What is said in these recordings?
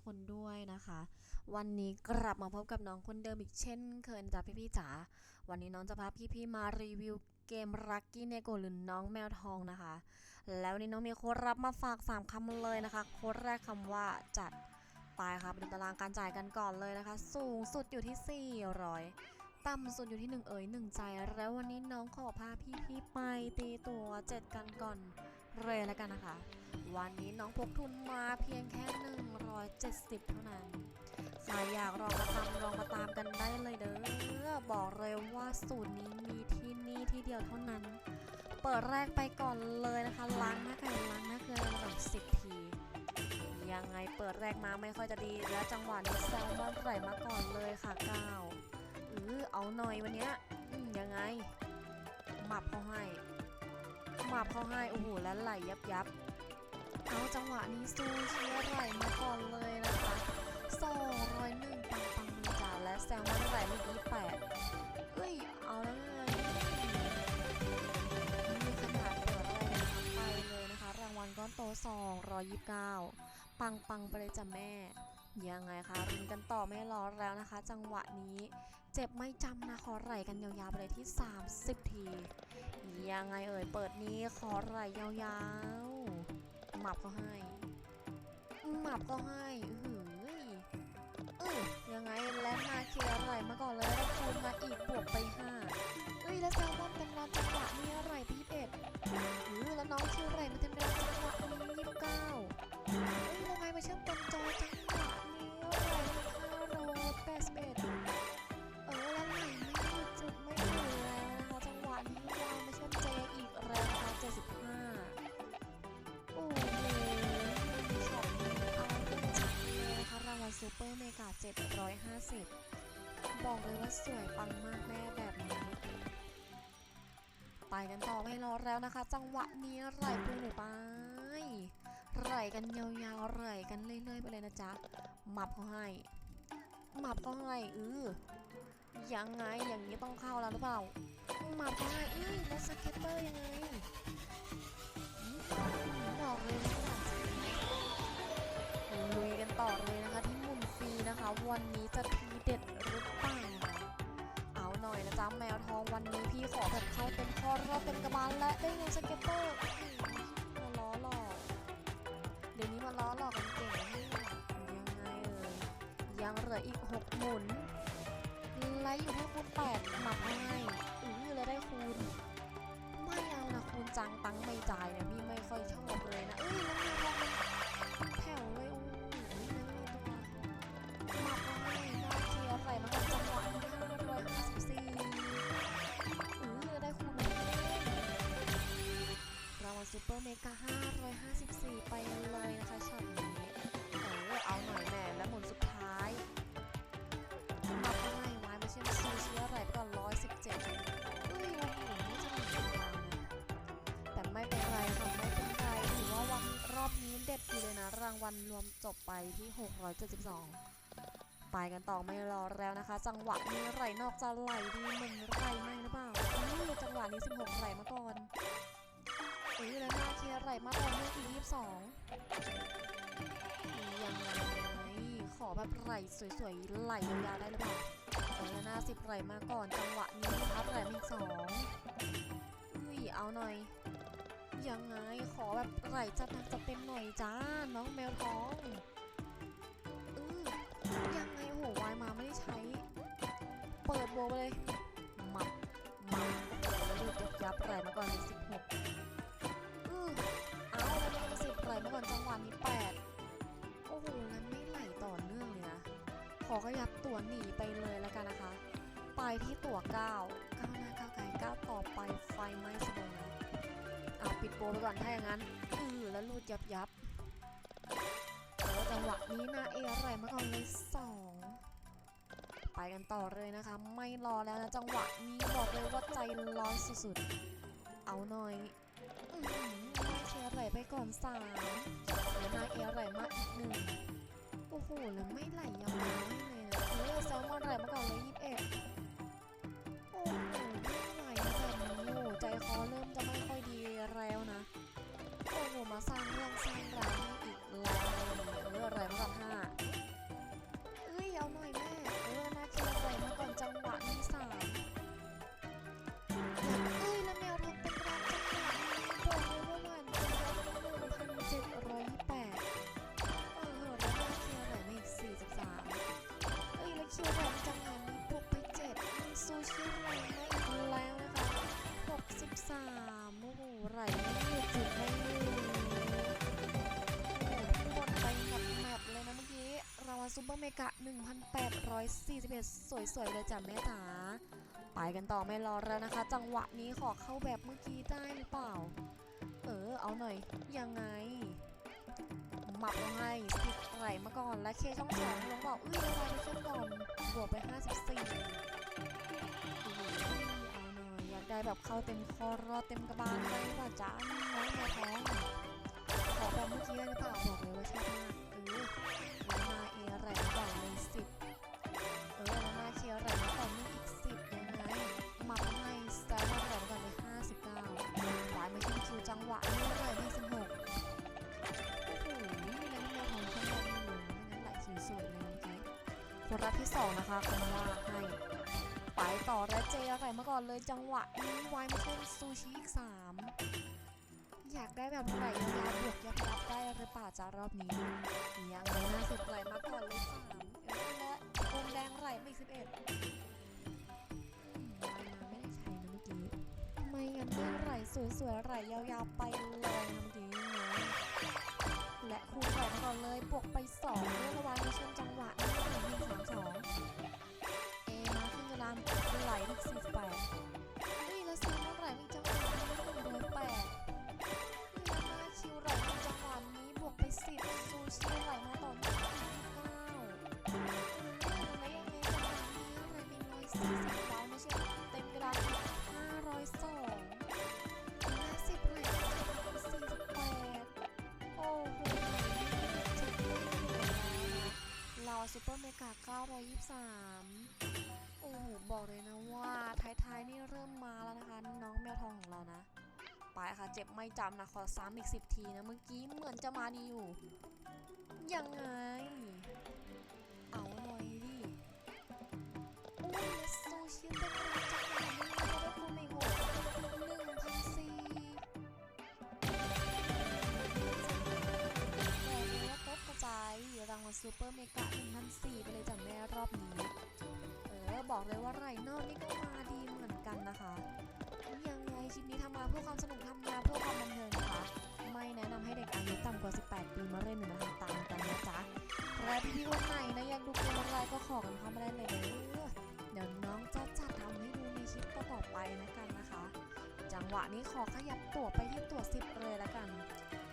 กคนด้วยนะคะ วันนี้กลับมาพบกับน้องคนเดิมอีกเช่น เคยจ้ะพี่ๆจ๋าวันนี้น้องจะพาพี่ๆมารีวิวเกมรักกี้เนโกหรือน้องแมวทองนะคะ แล้ววันนี้น้องมีโค้ดรับมาฝาก 3คำเลยนะคะโค้ดแรกคำว่าจัดไปค่ะไปดูตารางการจ่ายกันก่อนเลยนะคะ สูงสุดอยู่ที่ 400 ต่ำสุดอยู่ที่ 1 เอ๋ย1 ใจ แล้ววันนี้น้องขอพาพี่ๆไปตีตัว7กันก่อนเลยแล้วกันนะคะ วันนี้น้องพกทุนมาเพียงแค่ 170 เท่านั้นใครอยากลองมาทำลองมาตามกันได้เลยเด้อบอกเลยว่าสูตรนี้มีที่นี่ที่เดียวเท่านั้น เปิดแรกไปก่อนเลยนะคะล้างหน้าไก่ล้างหน้าเกลือระดับทียังไงเปิดแรกมาไม่ค่อยจะดี และจังหวะนี้แซลมอนไหลมาก่อนเลยค่ะก้าว ออเอาหน่อยวันเนี้ยยังไงหมับเขาให้หมับเขาให้โอ้โหแล้วไหลยับยับเอาจังหวะนี้สู้เชื้อไหลมาก่อนเลยนะคะ201ปังปังจ้าและแซลมอนไหลเมื่อกี้8เอ้ยเอาแล้วไงมีขนาดเปิดอะไรไปเลยนะคะ รางวัลก้อนโต229ปังปังไปเลยจ้ะแม่ ยังไงคะรุนกันต่อไม่รอแล้วนะคะ จังหวะนี้เจ็บไม่จำนะขอไหลกันยาวๆไปเลยที่ 30 ที ยังไงเอ่ยเปิดนี้ขอไหลยาวๆหมับก็ให้หมับก็ให้หือเออยังไงและมาเคลียร์ไหลมาก่อนเลยแล้วคูณมาอีกบวกไปห้าเอ้ยแล้วแซลมอนเป็นรอนจังหวะ 750บอกเลยว่าสวยปังมากแม่แบบนี้ ไปกันต่อไม่รอแล้วนะคะ จังหวะนี้ไหลไปเลไปไหลกันยาวๆไหลกันเรื่อยๆไปเลยนะจ๊ะหมับเขาให้หมับก็ให้เออยังไงอย่างนี้ต้องเข้าแล้วหรือเปล่าหมับก็ให้เอ้ยแล้วสเก็ตเตอร์ยังไงบอกเลยนะคะลุยกันต่อเลยนะคะ นะคะ วันนี้จะทีเด็ดหรือเปล่าเอาหน่อยนะจ๊ะแมวทองวันนี้พี่ขอแบบเข้าเป็นคอรอบเป็นกระบาลและได้เงินสเก็ตเตอร์มาล้อหลอกเดี๋ยวนี้มาล้อหลอกกันเก่งนี่ยังไงเอ่ยยังเหลืออีกหกหมุนไล่อยู่ที่คูณแปดหมักง่ายูเปอร์เมกาห้าร้อยห้าสิบสี่ไปเลยนะคะช็อตนี้เออเอาหน่อยแม่และหมุนสุดท้ายมักมาให้ไว้ไม่ใช่มาซูเชียร์ไหลไปก่อนร้อยสิบเจ็ดเอ้ยโอ้โหนี่จะหนีกันยาวนะแต่ไม่เป็นไรค่ะไม่เป็นไรถือว่าวันรอบนี้เด็ดอยู่เลยนะ รางวัลรวมจบไปที่ 672 ไปกันต่อไม่รอแล้วนะคะ จังหวะนี้ไหลนอกจะไหลดีเหมือนไหลไม่หรือเปล่านี่จังหวะนี้ 16ไหลมาก่อน อ้ยแล้วหน้าเคลียร์ไหลมาตอเนื่องอีก22ยังไงขอแบบไหลสวยๆไหลยาวๆได้หรือเปล่าเออหน้าสิบไหลมาก่อนจังหวะนี้พัดไหลมาอีกสองอุ้ยเอาหน่อย ยังไงขอแบบไหลจัดหนักจัดเต็มหน่อยจ้าน้องแมวท้องเออยังไงโหวายมาไม่ได้ใช้ เปิดโบไปเลย อขยับตั๋วหนีไปเลยแล้วกันนะคะ ไปที่ตั๋ว9 9หน้า9ไกล9ต่อไปไฟไหม้สมองนะเอาปิดโปรไปก่อนถ้าอย่างนั้นอือแล้วรูดยับยับแล้วจังหวะนี้นะเออะไรมาก่อนเลยสองไปกันต่อเลยนะคะ ไม่รอแล้วนะจังหวะนี้บอกเลยว่าใจร้อนสุดๆเอาหน่อยอือหือนาเออะไรไปก่อนสามแล้วนาเออะ ไม่ทันแล้วนะคะ63โอ้โหไหลไม่หยุดจุดไม่หยุดหมดไปหมดแมปเลยนะเมื่อกี้ราซูเปอร์เมกะ 1841 สวยๆเลยจ้ะแม่จ๋าไปกันต่อไม่รอแล้วนะคะ จังหวะนี้ขอเข้าแบบเมื่อกี้ได้หรือเปล่า เออ เอาหน่อย ยังไงหมับยังไงสิบไหลมาก่อนและเคช่องสองลงบอกอื้อเวลาไปเส้นก่อนบวกไป 54 อยากได้แบบเข้าเต็มคอรอเต็มกระบาลเลยว่าจ้าน้องแม่ท้งขอแบบเมื่อกี้ได้เปล่าบอกเลยว่าชอบมากเออแล้วมาเออะไรมาก่อนเลยสิบเออแล้วมาเคอะไรมาก่อนนี่อีกสิบยังไงมาให้สแตนมาอะไรมาก่อนเลยห้าสิบเก้าหวานมาขึ้นคิวจังหวะนี้เลยที่สิบหกโอ้โหนั่นแม่ของข้างบนอยู่ไม่งั้นไหลสวยๆเลยเมื่อกี้คนรับที่สองนะคะคำว่าให้ ไปต่อและเจอะไรมาก่อนเลยจังหวะนี้วายมาขึ้นซูชิอีกสามอยากได้แบบไหลยาบวกยับยับได้หรือเปล่าจ้ารอบนี้ยังไม่น่าสิบไหลมาก่อนเลยสามเออและวงแดงไหลไม่สิบเอ็ดมาไม่ได้ใช้นะเมื่อกี้ไม่งั้นไม่ไหลสวยๆไหลยาวๆไปเลยนะเมื่อกี้นะและคูณไหลมาก่อนเลยบวกไปสองเรื่องระวางในช่วงจังหวะนี้หนึ่งสามสองานกระดานไหลที่สี่สิบแปดเฮ้ยแล้วซีมาไหลอีจังหวะนี้หนึ่งร้อยแปดมาคิวไหลในจังหวะนี้บวกไปสิบซูชิไหลมาต่อเนื่องเก้าแล้วยังไงจังหวะนี้อะไรมีร้อยสี่สิบแล้วไม่ใช่เต็มกระดานห้าร้อยสองห้าสิบไหลมาสี่สิบแปดโอ้โหจ็ดเลยเราซูเปอร์เมกาเก้าร้อยยี่สิบสาม โหบอกเลยนะว่าท้ายๆนี่เริ่มมาแล้วนะคะ น้องแมวทองของเรานะ ไปค่ะ เจ็บไม่จำนะ ขอซ้ำอีกสิบทีนะ เมื่อกี้เหมือนจะมาดีอยู่ ยังไง เอาหน่อยดิโอ้ยซูชิเป็นอะไรจังหวะนี้เราได้คูณไม่หกหนึ่งพันสี่บอกเลยว่าตกกระจายรางวัลซูเปอร์เมกะ บอกเลยว่าไรนอกนี่ก็มาดีเหมือนกันนะคะ ยังไงคลิปนี้ทำมาเพื่อความสนุกทำมาเพื่อความบันเทิงนะคะ ไม่แนะนำให้เด็กอายุต่ำกว่า 18 ปีมาเล่นหรือมาทำตามกันนะจ๊ะและพี่ๆคนไหนนะอยากดูเกมอะไรก็ขอกันเข้ามาได้เลยเด้อเดี๋ยวน้องจะจัดทำให้ดูในคลิปต่อไปนะกันนะคะ จังหวะนี้ขอขยับตัวไปที่ตัว 10 เลยละกัน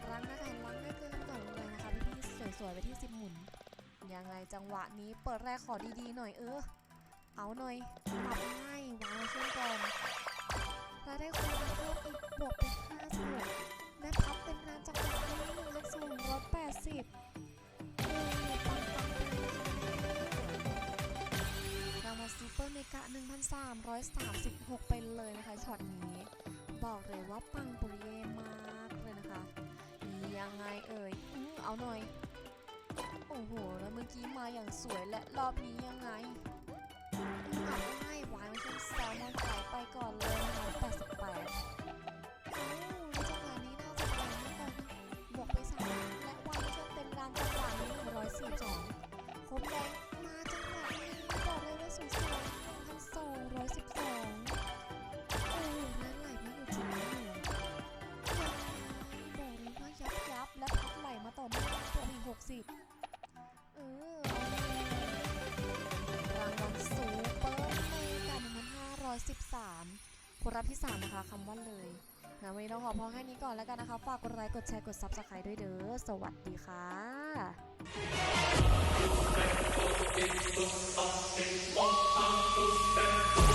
รั้งนะคะรั้งได้เกินก่อนเลยนะคะพี่ๆสวยๆไปที่ 10 หมุนยังไงจังหวะนี้เปิดแรกขอดีๆหน่อยเออ เอาหน่อยปรับให้วางช่วงก่อนและได้คูณเพิ่มอีกบวกเป็น56ได้พับเป็นงานจากการที่1นึ่งสองร้อยแปดสิบโอ้ปังปังไปเลยเรามาซูเปอร์เมกะ 1,336 ไปเลยนะคะช็อตนี้ บอกเลยว่าปังปุริเย่มากเลยนะคะ ยังไงเอ่ยอือเอาหน่อย โอ้โห แล้วเมื่อกี้มาอย่างสวยและรอบนี้ยังไง อ่านง่ายวฉันแซลมอนไก่ไปก่อนเลยนะคะแปดสิบแปดโอ้ในจังหวะนี้น่าจะเป็นไม่ก่อนบวกไปสามและวายเชนเต็มรางจังหวะนี้หนึ่งร้อยสี่สองคบแดง 3ผลลับที่ 3 นะคะคำว่าเลยงั้นวันนี้เราขอพอแค่นี้ก่อนแล้วกันนะคะ ฝากกดไลค์กดแชร์กดซับสไครต์ด้วยเด้อสวัสดีค่ะ